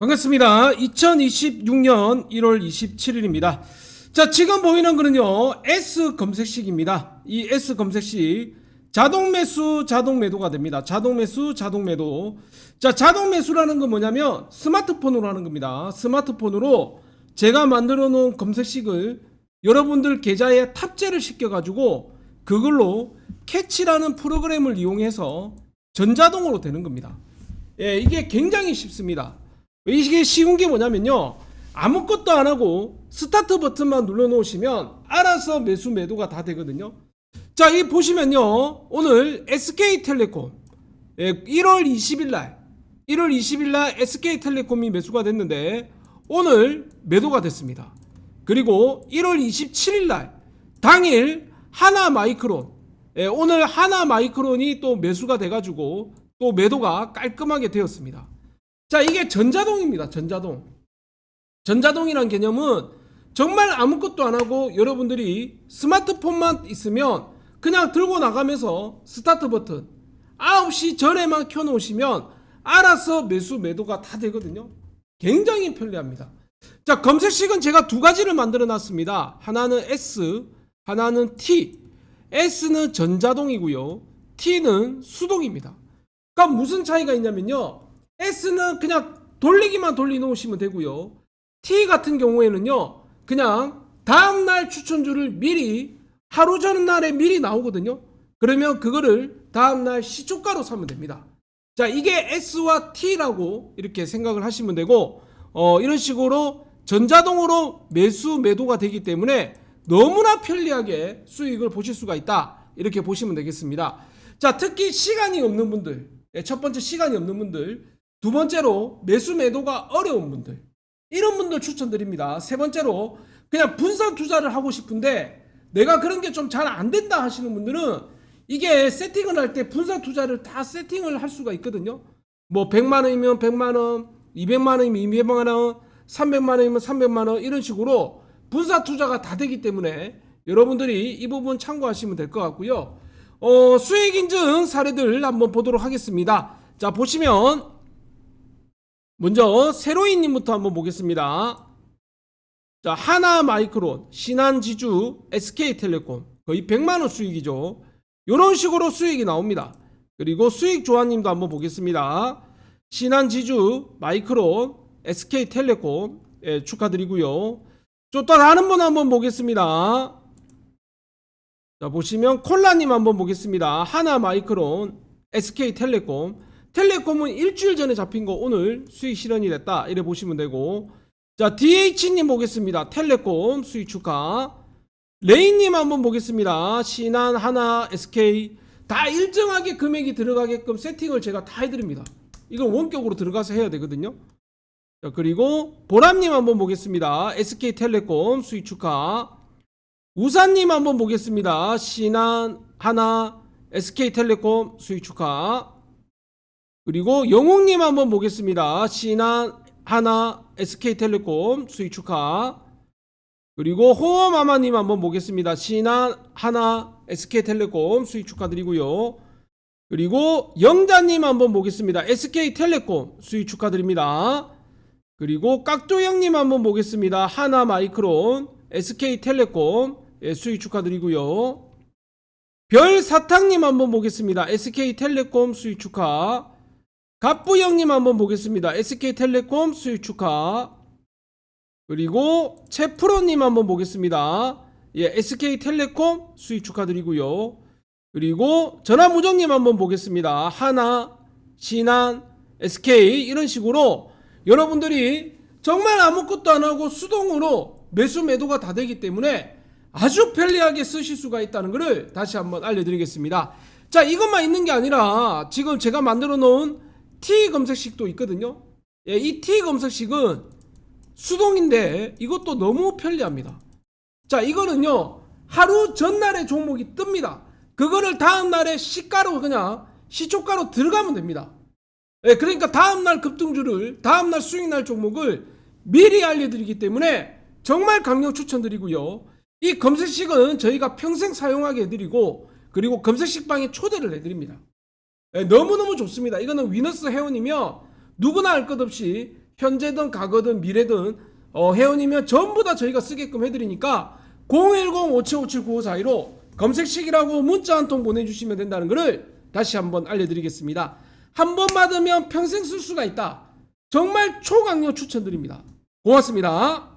반갑습니다. 2026년 1월 27일입니다. 자, 지금 보이는 거는요, S 검색식입니다. 이 S 검색식, 자동 매수, 자동 매도가 됩니다. 자동 매수, 자동 매도. 자, 자동 매수라는 건 뭐냐면 스마트폰으로 하는 겁니다. 스마트폰으로 제가 만들어 놓은 검색식을 여러분들 계좌에 탑재를 시켜가지고 그걸로 캐치라는 프로그램을 이용해서 전자동으로 되는 겁니다. 예, 이게 굉장히 쉽습니다. 이게 쉬운 게 뭐냐면요. 아무것도 안 하고 스타트 버튼만 눌러 놓으시면 알아서 매수 매도가 다 되거든요. 자, 이 보시면요. 오늘 SK텔레콤 예, 1월 20일 날 1월 20일 날 SK텔레콤이 매수가 됐는데 오늘 매도가 됐습니다. 그리고 1월 27일 날 당일 하나 마이크론 예, 오늘 하나 마이크론이 또 매수가 돼가지고 또 매도가 깔끔하게 되었습니다. 자, 이게 전자동입니다. 전자동. 전자동이란 개념은 정말 아무것도 안 하고 여러분들이 스마트폰만 있으면 그냥 들고 나가면서 스타트 버튼 9시 전에만 켜놓으시면 알아서 매수 매도가 다 되거든요. 굉장히 편리합니다. 자, 검색식은 제가 두 가지를 만들어 놨습니다. 하나는 S, 하나는 T. S는 전자동이고요. T는 수동입니다. 그러니까 무슨 차이가 있냐면요. S는 그냥 돌리기만 돌려놓으시면 되고요. T 같은 경우에는요. 그냥 다음날 추천주를 미리 하루 전날에 미리 나오거든요. 그러면 그거를 다음날 시초가로 사면 됩니다. 자, 이게 S와 T라고 이렇게 생각을 하시면 되고, 어, 이런 식으로 전자동으로 매수, 매도가 되기 때문에 너무나 편리하게 수익을 보실 수가 있다. 이렇게 보시면 되겠습니다. 자, 특히 시간이 없는 분들, 예, 첫 번째 시간이 없는 분들, 두 번째로 매수, 매도가 어려운 분들, 이런 분들 추천드립니다. 세 번째로 그냥 분산 투자를 하고 싶은데 내가 그런 게 좀 잘 안 된다 하시는 분들은 이게 세팅을 할 때 분산 투자를 다 세팅을 할 수가 있거든요. 뭐 100만 원이면 100만 원, 200만 원이면 200만 원, 300만 원이면 300만 원 이런 식으로 분산 투자가 다 되기 때문에 여러분들이 이 부분 참고하시면 될 것 같고요. 어, 수익 인증 사례들 한번 보도록 하겠습니다. 자, 보시면 먼저 세로이님부터 한번 보겠습니다. 자, 하나 마이크론, 신한지주, SK텔레콤 거의 100만 원 수익이죠. 이런 식으로 수익이 나옵니다. 그리고 수익 조아님도 한번 보겠습니다. 신한지주, 마이크론, SK텔레콤 예, 축하드리고요. 또 다른 분 한번 보겠습니다. 자, 보시면 콜라님 한번 보겠습니다. 하나 마이크론, SK텔레콤. 텔레콤은 일주일 전에 잡힌 거 오늘 수익 실현이 됐다. 이래 보시면 되고. 자, DH님 보겠습니다. 텔레콤 수익 축하. 레인님 한번 보겠습니다. 신한, 하나, SK. 다 일정하게 금액이 들어가게끔 세팅을 제가 다 해드립니다. 이건 원격으로 들어가서 해야 되거든요. 자, 그리고 보람님 한번 보겠습니다. SK텔레콤 수익 축하. 우산님 한번 보겠습니다. 신한, 하나, SK텔레콤 수익 축하. 그리고 영웅님 한번 보겠습니다. 신한, 하나, SK텔레콤 수익 축하. 그리고 호어마마님 한번 보겠습니다. 신한, 하나, SK텔레콤 수익 축하드리고요. 그리고 영자님 한번 보겠습니다. SK텔레콤 수익 축하드립니다. 그리고 깍조영님 한번 보겠습니다. 하나 마이크론, SK텔레콤 예, 수익 축하드리고요. 별사탕님 한번 보겠습니다. SK텔레콤 수익 축하. 갑부영님 한번 보겠습니다. SK텔레콤 수익 축하. 그리고 채프로님 한번 보겠습니다. 예, SK텔레콤 수익 축하드리고요. 그리고 전화무정님 한번 보겠습니다. 하나, 신한, SK 이런 식으로 여러분들이 정말 아무것도 안 하고 수동으로 매수 매도가 다 되기 때문에 아주 편리하게 쓰실 수가 있다는 것을 다시 한번 알려드리겠습니다. 자, 이것만 있는 게 아니라 지금 제가 만들어 놓은 T 검색식도 있거든요. 예, 이 T 검색식은 수동인데 이것도 너무 편리합니다. 자, 이거는요, 하루 전날에 종목이 뜹니다. 그거를 다음날에 시가로 그냥 시초가로 들어가면 됩니다. 예, 그러니까 다음날 급등주를, 다음날 수익 날 종목을 미리 알려드리기 때문에 정말 강력 추천드리고요. 이 검색식은 저희가 평생 사용하게 해드리고, 그리고 검색식방에 초대를 해드립니다. 예, 너무너무 좋습니다. 이거는 위너스 회원이며 누구나 할것 없이 현재든 과거든 미래든 어, 회원이면 전부 다 저희가 쓰게끔 해드리니까 010-5757-9542로 검색식이라고 문자 한 통 보내주시면 된다는 것을 다시 한번 알려드리겠습니다. 한 번 받으면 평생 쓸 수가 있다. 정말 초강력 추천드립니다. 고맙습니다.